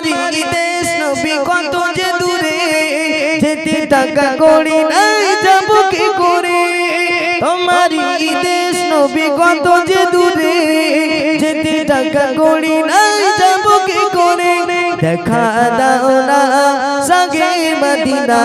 তোমারই দেশ নবী কত যে দূরে যেতে টাকা করি নাই যাব কি করে? তোমারই দেশ নবী কত যে দূরে যেতে টাকা করি নাই যাব কি করে? দেখা দাও না সাগে মদিনা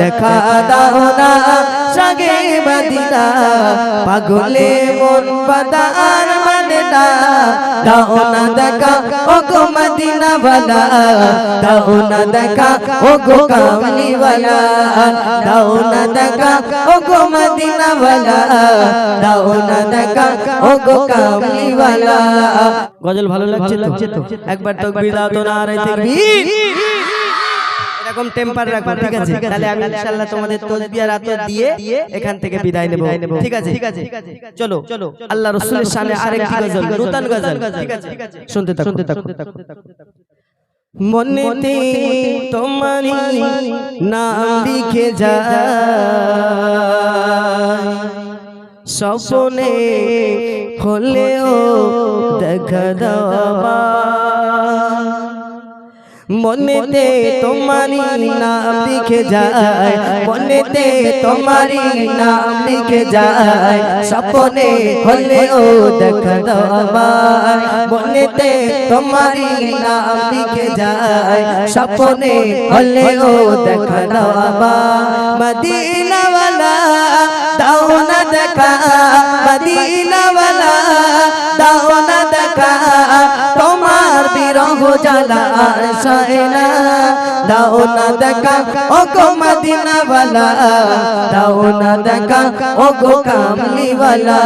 দেখা দাও না সাগে মদিনা। পাগলে মন বাদার। মানে না দাও না দেখা ও গো মদিনা वाला দাও না দেখা ও গো কামলি वाला দাও না দেখা ও গো মদিনা वाला দাও না দেখা ও গো কামলি वाला গজল ভালো লাগছে তো একবার তাকবীর দাও তো নারে তাকবীর এরকম টেম্পার রাখো ঠিক আছে? তাহলে আমি ইনশাআল্লাহ তোমাদের তাসবিহ রাত দিয়ে এখান থেকে বিদায় নেব। ঠিক আছে? ঠিক আছে চলো চলো আল্লাহ রাসূলের শানে আরেকটি গজল নতুন গজল। ঠিক আছে শুনতে থাকো। শুনতে থাকো মনেতে তোমারি নাম লিখে যায় স্বপ্নে হলেও দেখা দাও মনেতে তোমারি নাম লিখে যায়। মনেতে তোমারি নাম লিখে যায়। স্বপ্নে হলেও দেখা দাও আমার মনেতে তোমারি নাম লিখে যায়। স্বপ্নে হলেও দেখা দাও আমার মদিনাওয়ালা দাও না দেখা। মদিনাওয়ালা তোমার বিরহ জ্বালা আর সয় না দাও না দেখা ও গো মদিনা वाला দাও না দেখা ও গো কামলি वाला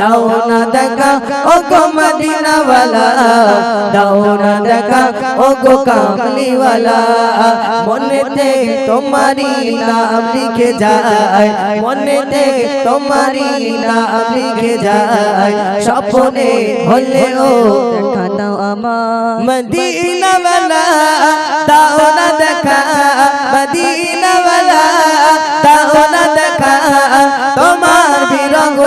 দাও না দেখা ও গো মদিনা वाला দাও না দেখা ও গো কামলি वाला মনেতে তোমারি নাম লিখে যায় মনেতে তোমারি নাম লিখে যায় স্বপ্নে হলেও দেখা দাও আমার মদিনা वाला দাও না দেখা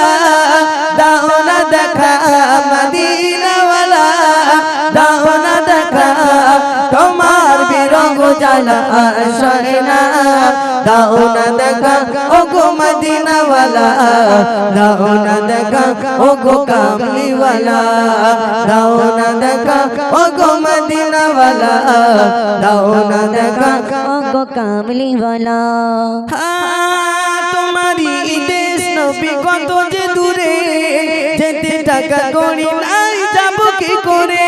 ওয়ালা দাও না দেখা মদিনা ওয়ালা দাও না দেখা তোমার বিরঙ্গ জালা আসে না। দাও না দেখা ও গো মদিনা ওয়ালা দাও না দেখা ও গো কামলি ওয়ালা দাও না দেখা ও গো মদিনা ওয়ালা দাও না দেখা ও গো কামলি ওয়ালা হ্যাঁ, তোমারি দে নবী কত যে দূরে যেতে টাকা করি নাই যাব কি করে?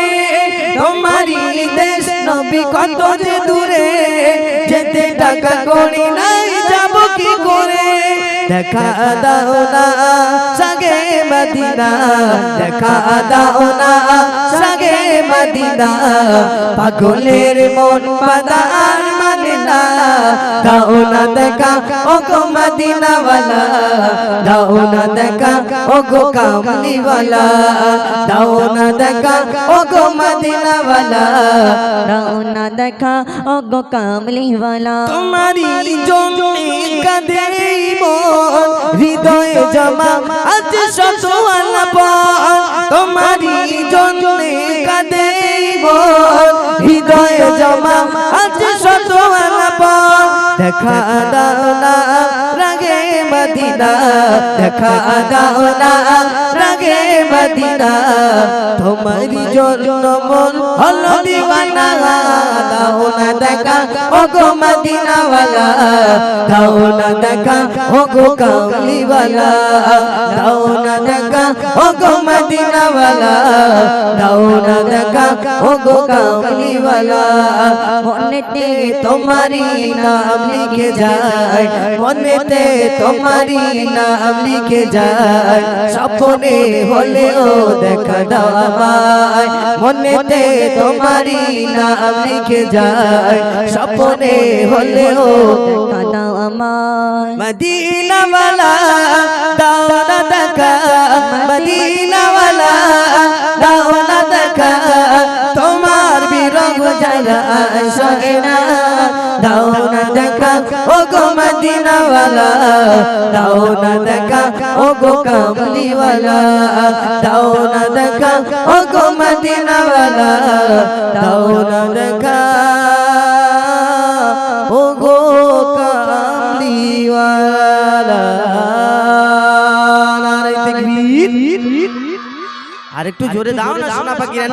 তোমারি দেশ নবী কত যে দূরে যেতে টাকা করি নাই যাব কি করে? দেখা দাও না সাগে মদিনা। দেখা দাও না সাগে মদিনা। পাগলের মন পাদার ওয়ালা দাও না দেখা ও গো মদিনা দাও না দেখা ও গো কামলি দাও না দেখা ও গো মদিনা দাও না দেখা ও গো কামলি তোমারি জমি কাদের মন, হৃদয়ে জমা আজ শত আলাপ তোমারি জন্য কাদের মন দেখা দাও না রাগে মদিনা দেখা দাও না রাগে মদিনা। তোমারি জন্য মন হলো দিওয়ানা দাও না দেখা ও গো মদিনাওয়ালা। দাও না দেখা ও গো কামলিওয়ালা দাও না দেখা ও গো মদিনাওয়ালা, দাও না দেখা ও গো কামলিওয়ালা মনেতে তোমারি নাম লিখে যায়, মনেতে তোমারি নাম লিখে যায়। স্বপ্নে হলেও দেখা দাও আমায়, মনেতে তোমারি নাম লিখে যায়। স্বপ্নে হলেও দেখা দাও আমায়। মদিনাওয়ালা দাওনাতকা মদিনাওয়ালা দাওনাতকা তোমার বিরহ জায়গা সহে না দাওনাতকা ও গো মদিনাওয়ালা দাওনাতকা ও গো কামলিওয়ালা দাওনাতকা ও গো মদিনাওয়ালা দাওনাতকা আর একটু জোরে দাও না সোনা পাখিরা।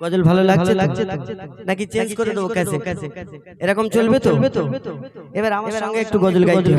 গজল ভালো লাগছে লাগছে নাকি চেঞ্জ করে দেবো ক্যাসে এরকম চলবে তো? এবার আমার সঙ্গে একটু গজল গাইতে